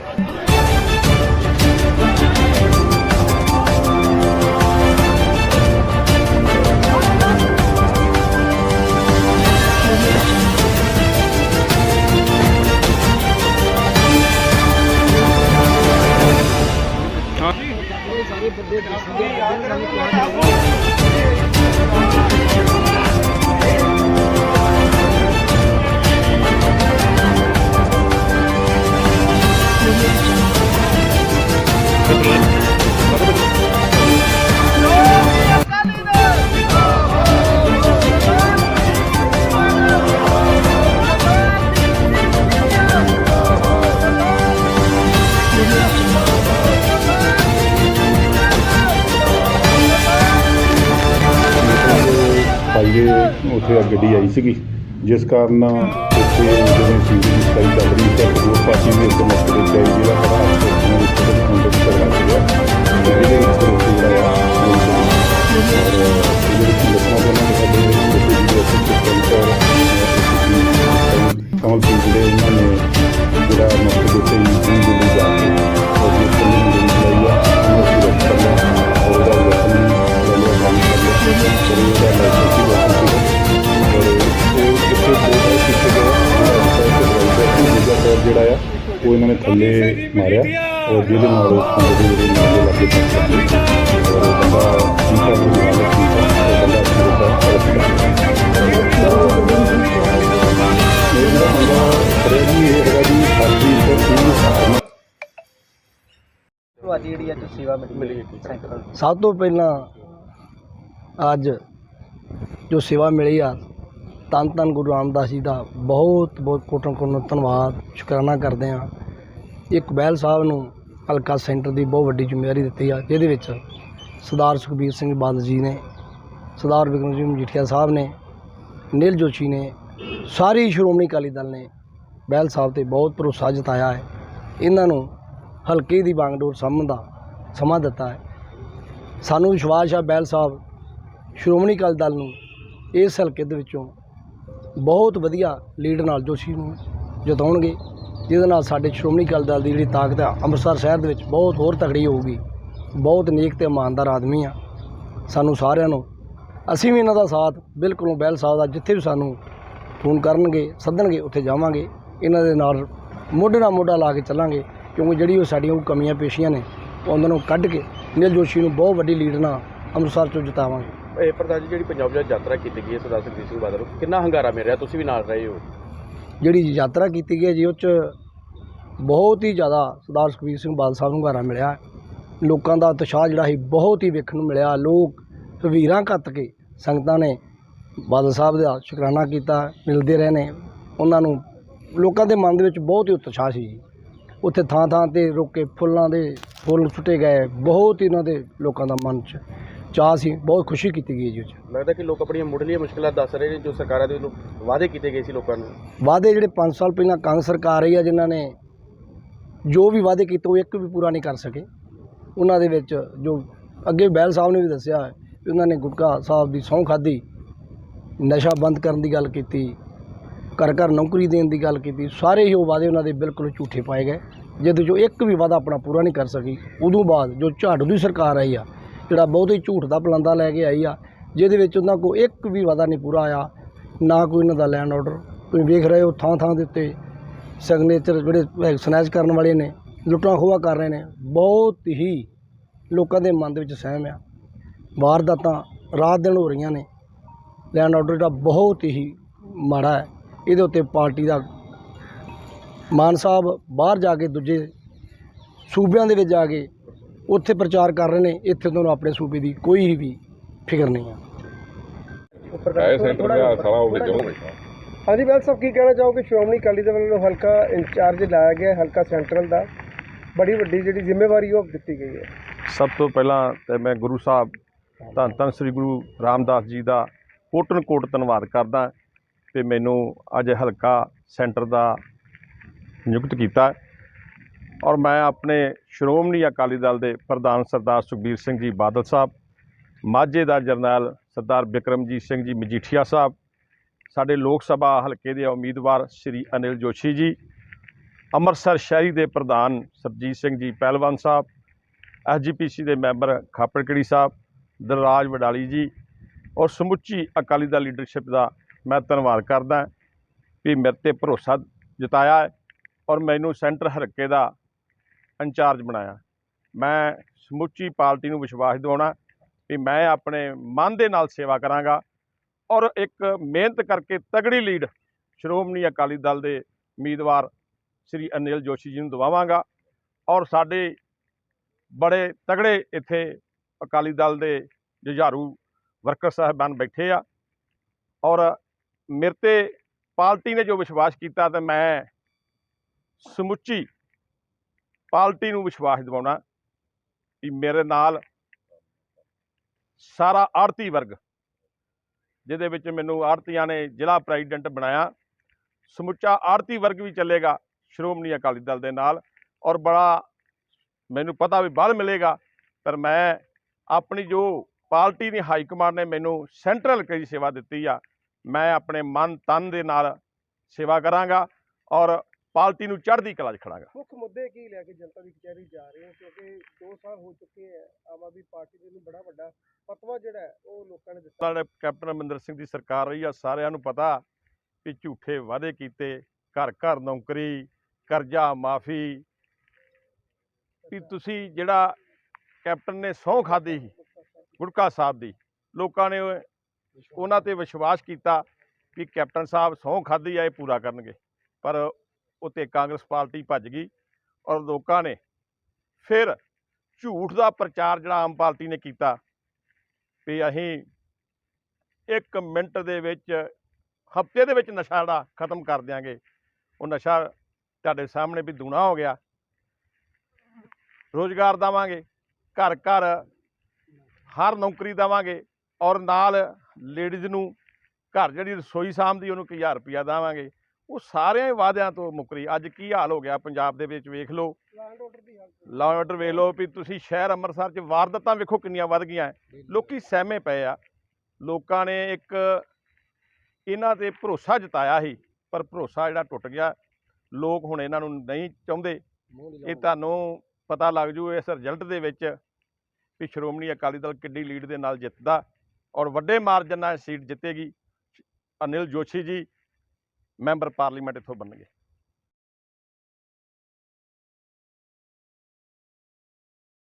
Yeah. ਉੱਥੇ ਆ ਗੱਡੀ ਆਈ ਸੀਗੀ ਜਿਸ ਕਾਰਨ ਉੱਥੇ ਜਦੋਂ ਸੀਡੀ ਦੀ ਸਫ਼ਾਈ ਚੱਲ ਰਹੀ ਸੀ ਤਾਂ ਦੋ ਪਾਰਟੀ ਦੇ ਉੱਤੇ ਤੇ ਜਿਹੜਾ ਖੜਾ ਹਾਦਸੇ ਨੂੰ ਉੱਤੇ ਦੇ ਕੰਡੇ ਤੇ ਲੱਗ ਗਿਆ ਜਿਹਦੇ ਵਿੱਚ ਜਿਹੜਾ ਆ ਕਮਲ ਸਿੰਘ ਜਿਹੜੇ ਉਹਨਾਂ ਨੇ ਜਿਹੜਾ ਜਿਹੜਾ ਆ, ਉਹ ਇਹਨਾਂ ਨੇ ਥੱਲੇ ਮਾਰਿਆ ਔਰ ਜਿਹਦੇ ਨਾਲ ਉਹ ਖੰਡੇ ਦੇ ਜਿਹੜੇ ਨਾਲ ਲੱਗੇ ਪੱਕ ਔਰ ਉਹ ਬੰਦਾ ਠੀਕ ਹੈ ਉਹ ਬੰਦਾ ਠੀਕ ਹੈ ਉਹ ਬੰਦਾ ਆਪਣੇ ਦਾ ਮੇਰਾ ਬੰਦਾ ਪ੍ਰੇਮੀ ਇਹ ਹੈਗਾ ਜੀ ਹਰਜੀ ਸਿੰਘ ਸਿੰਘ ਤੁਹਾਡੀ ਜਿਹੜੀ ਅੱਜ ਸੇਵਾ ਮਿਲੀ ਸੈਂਟਰਲ ਸਭ ਤੋਂ ਪਹਿਲਾਂ ਅੱਜ ਜੋ ਸੇਵਾ ਮਿਲੀ ਆ ਤਨ ਤਨ ਗੁਰੂ ਰਾਮਦਾਸ ਜੀ ਦਾ ਬਹੁਤ ਬਹੁਤ ਕੋਟਨ ਕੋਟਨ ਧੰਨਵਾਦ, ਸ਼ੁਕਰਾਨਾ ਕਰਦੇ ਹਾਂ। ਇੱਕ ਬਹਿਲ ਸਾਹਿਬ ਨੂੰ ਹਲਕਾ ਸੈਂਟਰ ਦੀ ਬਹੁਤ ਵੱਡੀ ਜ਼ਿੰਮੇਵਾਰੀ ਦਿੱਤੀ ਆ, ਜਿਹਦੇ ਵਿੱਚ ਸਰਦਾਰ ਸੁਖਬੀਰ ਸਿੰਘ ਬਾਦਲ ਜੀ ਨੇ, ਸਰਦਾਰ ਵਿਕਰਮ ਸਿੰਘ ਮਜੀਠੀਆ ਸਾਹਿਬ ਨੇ, ਨੀਲ ਜੋਸ਼ੀ ਨੇ, ਸਾਰੀ ਸ਼੍ਰੋਮਣੀ ਅਕਾਲੀ ਦਲ ਨੇ ਬੈਲ ਸਾਹਿਬ ਤੇ ਬਹੁਤ ਭਰੋਸਾ ਜਤਾਇਆ ਹੈ। ਇਹਨਾਂ ਨੂੰ ਹਲਕੇ ਦੀ ਬਾਗਡੋਰ ਸਾਂਭਣ ਦਾ ਸਮਾਂ ਦਿੱਤਾ ਹੈ। ਸਾਨੂੰ ਵਿਸ਼ਵਾਸ ਹੈ ਬੈਲ ਸਾਹਿਬ, ਸ਼੍ਰੋਮਣੀ ਅਕਾਲੀ ਦਲ ਨੂੰ ਇਸ ਹਲਕੇ ਦੇ ਵਿੱਚੋਂ ਬਹੁਤ ਵਧੀਆ ਲੀਡ ਨਾਲ ਜੋਸ਼ੀ ਨੂੰ ਜਿਤਾਉਣਗੇ, ਜਿਹਦੇ ਨਾਲ ਸਾਡੇ ਸ਼੍ਰੋਮਣੀ ਅਕਾਲੀ ਦਲ ਦੀ ਜਿਹੜੀ ਤਾਕਤ ਆ, ਅੰਮ੍ਰਿਤਸਰ ਸ਼ਹਿਰ ਦੇ ਵਿੱਚ ਬਹੁਤ ਹੋਰ ਤਕੜੀ ਹੋਊਗੀ। ਬਹੁਤ ਨੇਕ ਤੇ ਇਮਾਨਦਾਰ ਆਦਮੀ ਆ ਸਾਨੂੰ ਸਾਰਿਆਂ ਨੂੰ। ਅਸੀਂ ਵੀ ਇਹਨਾਂ ਦਾ ਸਾਥ ਬਿਲਕੁਲ ਬੈਲ ਸਾਹਿਬ ਦਾ ਜਿੱਥੇ ਵੀ ਸਾਨੂੰ ਫੋਨ ਕਰਨਗੇ, ਸੱਦਣਗੇ, ਉੱਥੇ ਜਾਵਾਂਗੇ। ਇਹਨਾਂ ਦੇ ਨਾਲ ਮੋਢੇ ਨਾਲ ਮੋਢਾ ਲਾ ਕੇ ਚੱਲਾਂਗੇ, ਕਿਉਂਕਿ ਜਿਹੜੀ ਉਹ ਸਾਡੀਆਂ ਉਹ ਕਮੀਆਂ ਪੇਸ਼ੀਆਂ ਨੇ ਉਹਨਾਂ ਨੂੰ ਕੱਢ ਕੇ, ਨੀਲ ਜੋਸ਼ੀ ਨੂੰ ਬਹੁਤ ਵੱਡੀ ਲੀਡ ਨਾਲ ਅੰਮ੍ਰਿਤਸਰ ਚੋਂ ਜਿਤਾਵਾਂਗੇ। ਇਹ ਪ੍ਰਧਾਨ ਜੀ, ਜਿਹੜੀ ਪੰਜਾਬ ਵਿੱਚ ਯਾਤਰਾ ਕੀਤੀ ਗਈ ਹੈ, ਸਰਦਾਰ ਸੁਖਬੀਰ ਸਿੰਘ ਬਾਦਲ, ਕਿੰਨਾ ਹੰਗਾਰਾ ਮਿਲ ਰਿਹਾ? ਤੁਸੀਂ ਵੀ ਨਾਲ ਰਹੇ ਹੋ। ਜਿਹੜੀ ਯਾਤਰਾ ਕੀਤੀ ਗਈ ਹੈ ਜੀ, ਉਹ 'ਚ ਬਹੁਤ ਹੀ ਜ਼ਿਆਦਾ ਸਰਦਾਰ ਸੁਖਬੀਰ ਸਿੰਘ ਬਾਦਲ ਸਾਹਿਬ ਨੂੰ ਘਾਰਾ ਮਿਲਿਆ। ਲੋਕਾਂ ਦਾ ਉਤਸ਼ਾਹ ਜਿਹੜਾ ਸੀ, ਬਹੁਤ ਹੀ ਵੇਖਣ ਨੂੰ ਮਿਲਿਆ। ਲੋਕ ਵੀਰਾਂ ਕੱਤ ਕੇ ਸੰਗਤਾਂ ਨੇ ਬਾਦਲ ਸਾਹਿਬ ਦਾ ਸ਼ੁਕਰਾਨਾ ਕੀਤਾ, ਮਿਲਦੇ ਰਹੇ ਨੇ। ਉਹਨਾਂ ਨੂੰ ਲੋਕਾਂ ਦੇ ਮਨ ਦੇ ਵਿੱਚ ਬਹੁਤ ਹੀ ਉਤਸ਼ਾਹ ਸੀ ਜੀ। ਉੱਥੇ ਥਾਂ ਥਾਂ ਤੇ ਰੁਕ ਕੇ ਫੁੱਲਾਂ ਦੇ ਫੁੱਲ ਸੁੱਟੇ ਗਏ। ਬਹੁਤ ਹੀ ਉਹਨਾਂ ਦੇ ਲੋਕਾਂ ਦਾ ਮਨ 'ਚ ਚਾਹ ਸੀ ਬਹੁਤ ਖੁਸ਼ੀ ਕੀਤੀ ਗਈ ਜੀ ਉਹ 'ਚ। ਲੱਗਦਾ ਕਿ ਲੋਕ ਆਪਣੀਆਂ ਮੁੱਢਲੀਆਂ ਮੁਸ਼ਕਲਾਂ ਦੱਸ ਰਹੇ ਨੇ ਜੋ ਸਰਕਾਰਾਂ ਦੇ ਵੱਲੋਂ ਵਾਅਦੇ ਕੀਤੇ ਗਏ ਸੀ ਲੋਕਾਂ ਨੂੰ। ਵਾਅਦੇ ਜਿਹੜੇ 5 ਸਾਲ ਪਹਿਲਾਂ ਕਾਂਗਰਸ ਸਰਕਾਰ ਰਹੀ ਆ ਜਿਨ੍ਹਾਂ ਨੇ ਜੋ ਵੀ ਵਾਅਦੇ ਕੀਤੇ ਉਹ ਇੱਕ ਵੀ ਪੂਰਾ ਨਹੀਂ ਕਰ ਸਕੇ। ਉਹਨਾਂ ਦੇ ਵਿੱਚ ਜੋ ਅੱਗੇ ਬੈਲ ਸਾਹਿਬ ਨੇ ਵੀ ਦੱਸਿਆ ਹੈ ਕਿ ਉਹਨਾਂ ਨੇ ਗੁਟਕਾ ਸਾਹਿਬ ਦੀ ਸਹੁੰ ਖਾਧੀ ਨਸ਼ਾ ਬੰਦ ਕਰਨ ਦੀ ਗੱਲ ਕੀਤੀ ਘਰ ਘਰ ਨੌਕਰੀ ਦੇਣ ਦੀ ਗੱਲ ਕੀਤੀ ਸਾਰੇ ਹੀ ਉਹ ਵਾਅਦੇ ਉਹਨਾਂ ਦੇ ਬਿਲਕੁਲ ਝੂਠੇ ਪਾਏ ਗਏ। ਜਿਹਦੇ ਜੋ ਇੱਕ ਵੀ ਵਾਅਦਾ ਆਪਣਾ ਪੂਰਾ ਨਹੀਂ ਕਰ ਸਕੀ। ਉਦੋਂ ਬਾਅਦ ਜੋ ਝਾੜੂ ਦੀ ਸਰਕਾਰ ਆਈ ਆ ਜਿਹੜਾ ਬਹੁਤ ਹੀ ਝੂਠ ਦਾ ਪਲੰਦਾ ਲੈ ਕੇ ਆਈ ਆ, ਜਿਹਦੇ ਵਿੱਚ ਉਹਨਾਂ ਕੋਲ ਇੱਕ ਵੀ ਵਾਅਦਾ ਨਹੀਂ ਪੂਰਾ ਆਇਆ, ਨਾ ਕੋਈ ਇਹਨਾਂ ਦਾ ਲੈਂਡ ਆਰਡਰ ਤੁਸੀਂ ਵੇਖ ਰਹੇ ਹੋ ਥਾਂ ਥਾਂ ਦੇ ਉੱਤੇ ਸਿਗਨੇਚਰ ਜਿਹੜੇ ਸਨੈਚ ਕਰਨ ਵਾਲੇ ਨੇ, ਲੁੱਟਾਂ ਖੋਹਾਂ ਕਰ ਰਹੇ ਨੇ, ਬਹੁਤ ਹੀ ਲੋਕਾਂ ਦੇ ਮਨ ਦੇ ਵਿੱਚ ਸਹਿਮ ਆ। ਵਾਰਦਾਤਾਂ ਰਾਤ ਦਿਨ ਹੋ ਰਹੀਆਂ ਨੇ। ਲੈਂਡ ਆਰਡਰ ਜਿਹੜਾ ਬਹੁਤ ਹੀ ਮਾੜਾ ਹੈ। ਇਹਦੇ ਉੱਤੇ ਪਾਰਟੀ ਦਾ ਮਾਨ ਸਾਹਿਬ ਬਾਹਰ ਜਾ ਕੇ, ਦੂਜੇ ਸੂਬਿਆਂ ਦੇ ਵਿੱਚ ਜਾ ਕੇ ਉੱਥੇ ਪ੍ਰਚਾਰ ਕਰ ਰਹੇ ਨੇ ਇੱਥੇ ਤੋਂ ਆਪਣੇ ਸੂਬੇ ਦੀ ਕੋਈ ਵੀ ਫਿਕਰ ਨਹੀਂ ਹੈ। ਹਾਂਜੀ ਬੈਲ ਸਾਹਿਬ ਕੀ ਕਹਿਣਾ ਚਾਹੋਗੇ? ਸ਼੍ਰੋਮਣੀ ਅਕਾਲੀ ਦਲ ਵੱਲੋਂ ਹਲਕਾ ਇੰਚਾਰਜ ਲਾਇਆ ਗਿਆ ਹਲਕਾ ਸੈਂਟਰਲ ਦਾ। ਬੜੀ ਵੱਡੀ ਜਿਹੜੀ ਜ਼ਿੰਮੇਵਾਰੀ ਉਹ ਦਿੱਤੀ ਗਈ ਹੈ। ਸਭ ਤੋਂ ਪਹਿਲਾਂ ਤੇ ਮੈਂ ਗੁਰੂ ਸਾਹਿਬ ਧੰਨ ਧੰਨ ਸ੍ਰੀ ਗੁਰੂ ਰਾਮਦਾਸ ਜੀ ਦਾ ਕੋਟਨ ਕੋਟ ਧੰਨਵਾਦ ਕਰਦਾ ਕਿ ਮੈਨੂੰ ਅੱਜ ਹਲਕਾ ਸੈਂਟਰ ਦਾ ਨਿਯੁਕਤ ਕੀਤਾ। ਔਰ ਮੈਂ ਆਪਣੇ ਸ਼੍ਰੋਮਣੀ ਅਕਾਲੀ ਦਲ ਦੇ ਪ੍ਰਧਾਨ ਸਰਦਾਰ ਸੁਖਬੀਰ ਸਿੰਘ ਜੀ ਬਾਦਲ ਸਾਹਿਬ, ਮਾਝੇ ਦਾ ਜਰਨੈਲ ਸਰਦਾਰ ਬਿਕਰਮਜੀਤ ਸਿੰਘ ਜੀ ਮਜੀਠੀਆ ਸਾਹਿਬ, ਸਾਡੇ ਲੋਕ ਸਭਾ ਹਲਕੇ ਦੇ ਉਮੀਦਵਾਰ ਸ਼੍ਰੀ ਅਨਿਲ ਜੋਸ਼ੀ ਜੀ, ਅੰਮ੍ਰਿਤਸਰ ਸ਼ਹਿਰੀ ਦੇ ਪ੍ਰਧਾਨ ਸਰਜੀਤ ਸਿੰਘ ਜੀ ਪਹਿਲਵਾਨ ਸਾਹਿਬ ਐਸਜੀਪੀਸੀ ਦੇ ਮੈਂਬਰ ਖਾਪੜਕੜੀ ਸਾਹਿਬ, ਦਲਰਾਜ ਵਡਾਲੀ ਜੀ ਔਰ ਸਮੁੱਚੀ ਅਕਾਲੀ ਦਲ ਲੀਡਰਸ਼ਿਪ ਦਾ ਮੈਂ ਧੰਨਵਾਦ ਕਰਦਾ ਵੀ ਮੇਰੇ ਤੇ ਭਰੋਸਾ ਜਤਾਇਆ ਹੈ ਔਰ ਮੈਨੂੰ ਸੈਂਟਰ ਹਲਕੇ ਦਾ ਇੰਚਾਰਜ ਬਣਾਇਆ। ਮੈਂ ਸਮੁੱਚੀ ਪਾਰਟੀ ਨੂੰ ਵਿਸ਼ਵਾਸ ਦਿਵਾਉਣਾ ਵੀ ਮੈਂ ਆਪਣੇ ਮਨ ਦੇ ਨਾਲ ਸੇਵਾ ਕਰਾਂਗਾ ਔਰ ਇੱਕ ਮਿਹਨਤ ਕਰਕੇ ਤਗੜੀ ਲੀਡ ਸ਼੍ਰੋਮਣੀ ਅਕਾਲੀ ਦਲ ਦੇ ਉਮੀਦਵਾਰ ਸ੍ਰੀ ਅਨਿਲ ਜੋਸ਼ੀ ਜੀ ਨੂੰ ਦਵਾਵਾਂਗਾ ਔਰ ਸਾਡੇ ਬੜੇ ਤਗੜੇ ਇੱਥੇ ਅਕਾਲੀ ਦਲ ਦੇ ਜੁਝਾਰੂ ਵਰਕਰ ਸਾਹਿਬਾਨ ਬੈਠੇ ਆ ਔਰ ਮੇਰੇ ਤੇ ਪਾਰਟੀ ਨੇ ਜੋ ਵਿਸ਼ਵਾਸ ਕੀਤਾ ਤੇ ਮੈਂ ਸਮੁੱਚੀ ਪਾਰਟੀ ਨੂੰ ਵਿਸ਼ਵਾਸ ਦਿਵਾਉਣਾ ਕਿ ਮੇਰੇ ਨਾਲ ਸਾਰਾ ਆੜਤੀ ਵਰਗ, ਜਿਹਦੇ ਵਿੱਚ ਮੈਨੂੰ ਆੜਤੀਆਂ ਨੇ ਜ਼ਿਲ੍ਹਾ ਪ੍ਰੈਜ਼ੀਡੈਂਟ ਬਣਾਇਆ, ਸਮੁੱਚਾ ਆੜਤੀ ਵਰਗ ਵੀ ਚੱਲੇਗਾ, ਸ਼੍ਰੋਮਣੀ ਅਕਾਲੀ ਦਲ ਦੇ ਨਾਲ ਔਰ ਬੜਾ ਮੈਨੂੰ ਪਤਾ ਵੀ ਬਲ ਮਿਲੇਗਾ, ਪਰ ਮੈਂ ਆਪਣੀ ਜੋ ਪਾਰਟੀ ਦੀ ਹਾਈ ਕਮਾਂਡ ਨੇ ਮੈਨੂੰ ਸੈਂਟਰਲ ਕਈ ਸੇਵਾ ਦਿੱਤੀ ਆ, ਮੈਂ ਆਪਣੇ ਮਨ ਤਨ ਦੇ ਨਾਲ ਸੇਵਾ ਕਰਾਂਗਾ ਔਰ ਪਾਰਟੀ ਨੂੰ ਚੜ੍ਹਦੀ ਕਲਾ 'ਚ ਖੜਾਂਗਾ ਮੁੱਖ ਮੁੱਦੇ ਕੀ ਲੈ ਕੇ ਜਨਤਾ ਦੀ ਕਚਹਿਰੀ ਜਾ ਰਹੇ ਹੋ? ਕਿਉਂਕਿ 2 ਸਾਲ ਹੋ ਚੁੱਕੇ ਹੈ ਆਮ ਆਦਮੀ ਪਾਰਟੀ ਦੇ ਨੂੰ ਬੜਾ ਵੱਡਾ ਫਤਵਾ ਜਿਹੜਾ ਉਹ ਲੋਕਾਂ ਨੇ ਦਿੱਤਾ। ਨਾਲ ਕੈਪਟਨ ਅਮਰਿੰਦਰ ਸਿੰਘ ਦੀ ਸਰਕਾਰ ਰਹੀ ਆ ਸਾਰਿਆਂ ਨੂੰ ਪਤਾ ਵੀ ਝੂਠੇ ਵਾਅਦੇ ਕੀਤੇ ਘਰ ਘਰ ਨੌਕਰੀ ਕਰਜ਼ਾ ਮਾਫੀ। ਵੀ ਤੁਸੀਂ ਜਿਹੜਾ ਕੈਪਟਨ ਨੇ ਸਹੁੰ ਖਾਦੀ ਸੀ ਗੁਟਕਾ ਸਾਹਿਬ ਦੀ ਲੋਕਾਂ ਨੇ ਉਹ- ਉਹਨਾਂ ਤੇ ਵਿਸ਼ਵਾਸ ਕੀਤਾ ਕਿ ਕੈਪਟਨ ਸਾਹਿਬ ਸਹੁੰ ਖਾਦੀ ਆ ਇਹ ਪੂਰਾ ਕਰਨਗੇ। ਪਰ ਉੱਤੇ ਕਾਂਗਰਸ ਪਾਰਟੀ ਭੱਜ ਗਈ ਔਰ ਲੋਕਾਂ ਨੇ ਫਿਰ ਝੂਠ ਦਾ ਪ੍ਰਚਾਰ ਜਿਹੜਾ ਆਮ ਪਾਰਟੀ ਨੇ ਕੀਤਾ ਵੀ ਅਸੀਂ ਇੱਕ ਮਿੰਟ ਦੇ ਵਿੱਚ, ਹਫ਼ਤੇ ਦੇ ਵਿੱਚ ਨਸ਼ਾ ਜਿਹੜਾ ਖਤਮ ਕਰ ਦਿਆਂਗੇ। ਉਹ ਨਸ਼ਾ ਤੁਹਾਡੇ ਸਾਹਮਣੇ ਵੀ ਦੂਣਾ ਹੋ ਗਿਆ। ਰੋਜ਼ਗਾਰ ਦੇਵਾਂਗੇ, ਘਰ ਘਰ ਹਰ ਨੌਕਰੀ ਦੇਵਾਂਗੇ ਔਰ ਨਾਲ ਲੇਡੀਜ਼ ਨੂੰ ਘਰ ਜਿਹੜੀ ਰਸੋਈ ਸਾਂਭਦੀ, ਉਹਨੂੰ 1000 ਰੁਪਇਆ ਦੇਵਾਂਗੇ। ਉਹ ਸਾਰਿਆਂ ਹੀ ਵਾਅਦਿਆਂ ਤੋਂ ਮੁਕਰੀ। ਅੱਜ ਕੀ ਹਾਲ ਹੋ ਗਿਆ ਪੰਜਾਬ ਦੇ ਵਿੱਚ ਵੇਖ ਲਓ। ਲਾਅ ਆਰਡਰ ਵੇਖ ਲਓ ਵੀ ਤੁਸੀਂ ਸ਼ਹਿਰ ਅੰਮ੍ਰਿਤਸਰ 'ਚ ਵਾਰਦਾਤਾਂ ਵੇਖੋ ਕਿੰਨੀਆਂ ਵੱਧ ਗਈਆਂ। ਲੋਕੀ ਸਹਿਮੇ ਪਏ ਆ। ਲੋਕਾਂ ਨੇ ਇੱਕ ਇਹਨਾਂ ਤੇ ਭਰੋਸਾ ਜਤਾਇਆ ਸੀ ਪਰ ਭਰੋਸਾ ਜਿਹੜਾ ਟੁੱਟ ਗਿਆ ਲੋਕ ਹੁਣ ਇਹਨਾਂ ਨੂੰ ਨਹੀਂ ਚਾਹੁੰਦੇ। ਇਹ ਤੁਹਾਨੂੰ ਪਤਾ ਲੱਗ ਜੂ ਇਸ ਰਿਜ਼ਲਟ ਦੇ ਵਿੱਚ ਵੀ ਸ਼੍ਰੋਮਣੀ ਅਕਾਲੀ ਦਲ ਕਿੱਡੀ ਲੀਡ ਦੇ ਨਾਲ ਜਿੱਤਦਾ ਔਰ ਵੱਡੇ ਮਾਰਜਨ ਨਾਲ ਸੀਟ ਜਿੱਤੇਗੀ। ਅਨਿਲ ਜੋਸ਼ੀ ਜੀ ਮੈਂਬਰ ਪਾਰਲੀਮੈਂਟ ਇੱਥੋਂ ਬਣਨਗੇ।